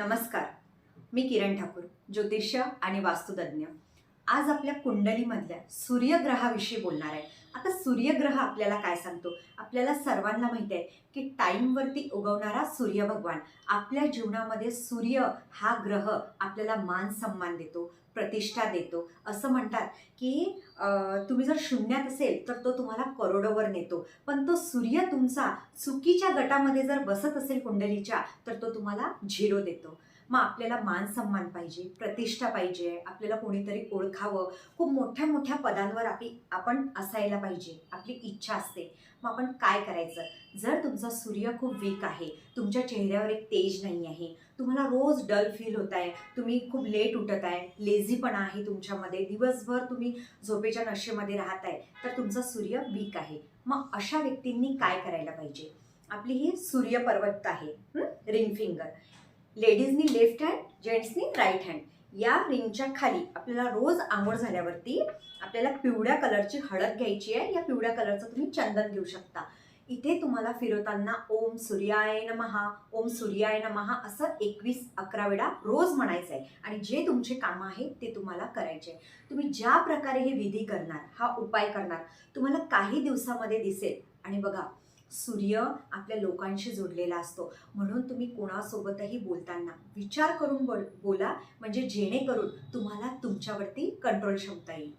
नमस्कार. मी किरण ठाकूर ज्योतिष्य आणि वास्तुतज्ञ. आज आपल्या कुंडलीमधल्या सूर्यग्रहाविषयी बोलणार आहे. आता सूर्यग्रह आपल्याला काय सांगतो? आपल्याला सर्वांना माहिती आहे की टाईमवरती उगवणारा सूर्य भगवान आपल्या जीवनामध्ये सूर्य हा ग्रह आपल्याला मान सन्मान देतो प्रतिष्ठा देतो. असं म्हणतात की तुम्ही जर शून्यात असेल तर तो तुम्हाला करोडोवर नेतो. पण तो सूर्य तुमचा चुकीच्या गटामध्ये जर बसत असेल कुंडलीच्या तर तो तुम्हाला झिरो देतो. मग आपल्याला मान सन्मान पाहिजे प्रतिष्ठा पाहिजे आपल्याला कोणीतरी ओळखावं. खूप मोठ्या मोठ्या पदांवर आपली आपण असायला पाहिजे आपली इच्छा असते. मग आपण काय करायचं? जर तुमचा सूर्य खूप वीक आहे तुमच्या चेहऱ्यावर एक तेज नाही आहे तुम्हाला रोज डल फील होत आहे तुम्ही खूप लेट उठत आहे लेझीपणा आहे तुमच्यामध्ये दिवसभर तुम्ही झोपेच्या नशेमध्ये राहत आहे तर तुमचा सूर्य वीक आहे. मग अशा व्यक्तींनी काय करायला पाहिजे? आपली ही सूर्य पर्वत आहे रिंग फिंगर लेडीजनी लेफ्ट हँड जेंट्सनी राईट हँड. या रिंगच्या खाली आपल्याला रोज आंघोळ झाल्यावरती आपल्याला पिवळ्या कलरची हळद घ्यायची आहे. या पिवळ्या कलरचं तुम्ही चंदन घेऊ शकता. इथे तुम्हाला फिरवताना ओम सूर्याय नमहा ओम सूर्याय नमहा असं एकवीस अकरा वेळा रोज म्हणायचं आहे आणि जे तुमचे कामं आहेत ते तुम्हाला करायचे तुम्ही ज्या प्रकारे हे विधी करणार हा उपाय करणार तुम्हाला काही दिवसामध्ये दिसेल. आणि बघा सूर्य आपल्या लोकांशी जोडलेला असतो. म्हणून तुम्ही कोणासोबतही बोलताना विचार करून बोल बोला. म्हणजे जेणेकरून तुम्हाला तुमच्यावरती कंट्रोल ठेवता येईल.